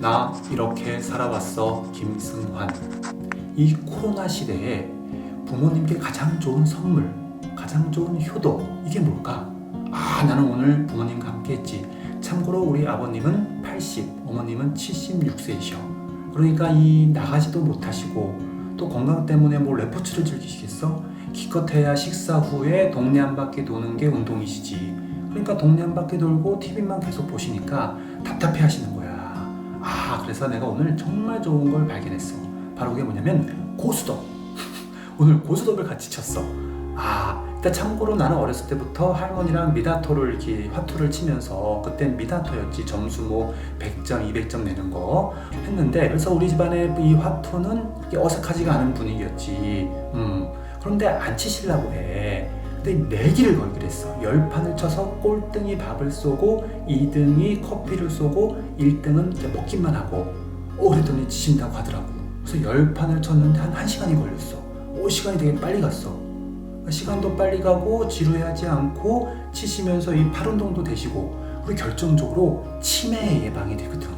나 이렇게 살아왔어 김승환. 이 코로나 시대에 부모님께 가장 좋은 선물 가장 좋은 효도 이게 뭘까? 아 나는 오늘 부모님과 함께 했지. 참고로 우리 아버님은 80 어머님은 76세이셔. 그러니까 이 나가지도 못하시고 또 건강 때문에 뭐 레포츠를 즐기시겠어? 기껏해야 식사 후에 동네 한 바퀴 도는 게 운동이시지. 그러니까 동네 한 바퀴 돌고 TV만 계속 보시니까 답답해 하시는 거야 아 그래서 내가 오늘 정말 좋은 걸 발견했어. 바로 그게 뭐냐면 고수톱 오늘 고수톱을 같이 쳤어. 아 일단 참고로 나는 어렸을 때부터 할머니랑 미다토를 이렇게 화투를 치면서 그땐 미다토였지. 점수 뭐 100점 200점 내는 거 했는데 그래서 우리 집안의 이 화투는 어색하지가 않은 분위기였지. 음 그런데 안 치시려고 해 근데 내기를 걸기로 했어. 열 판을 쳐서 꼴등이 밥을 쏘고 2등이 커피를 쏘고 1등은 이제 먹기만 하고 오 그랬더니 치신다고 하더라고. 그래서 열 판을 쳤는데 한 1시간이 걸렸어. 오 시간이 되게 빨리 갔어. 시간도 빨리 가고 지루해하지 않고 치시면서 이 팔 운동도 되시고 그리고 결정적으로 치매 예방이 되거든.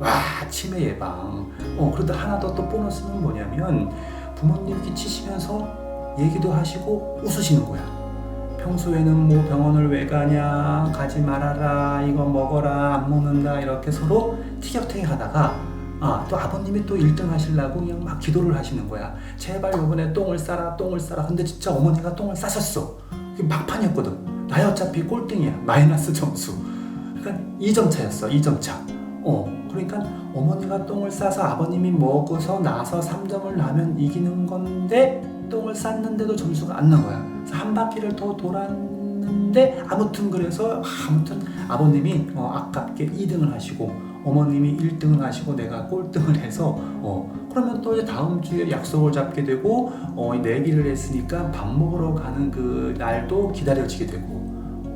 와 치매 예방. 어 그런데 하나 더 또 보너스는 뭐냐면 부모님께 치시면서 얘기도 하시고 웃으시는 거야 평소에는 뭐 병원을 왜 가냐 가지 말아라 이거 먹어라 안 먹는다 이렇게 서로 티격태격 하다가 아, 또 아버님이 또 1등 하시려고 그냥 막 기도를 하시는 거야. 제발 요번에 똥을 싸라, 똥을 싸라. 근데 진짜 어머니가 똥을 싸셨어. 막판이었거든. 나야 어차피 꼴등이야. 마이너스 점수. 그러니까 2점 차였어. 2점 차. 어, 그러니까 어머니가 똥을 싸서 아버님이 먹어서 나서 3점을 나면 이기는 건데 똥을 쌌는데도 점수가 안 나와요. 그래서 한 바퀴를 더 돌았는데 아무튼 그래서 아무튼 아버님이 어, 아깝게 2등을 하시고 어머님이 1등을 하시고 내가 꼴등을 해서 어 그러면 또 이제 다음 주에 약속을 잡게 되고 어 내기를 했으니까 밥 먹으러 가는 그 날도 기다려지게 되고.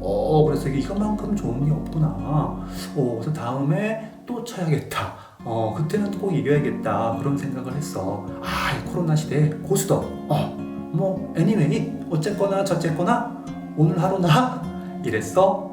어 그래서 이게 이것만큼 좋은 게 없구나. 어 그래서 다음에 또 쳐야겠다 어 그때는 꼭 이겨야겠다 그런 생각을 했어. 아 이 코로나 시대에 고스톱 어뭐 애니메이 어쨌거나 저쨌거나 오늘 하루 나 이랬어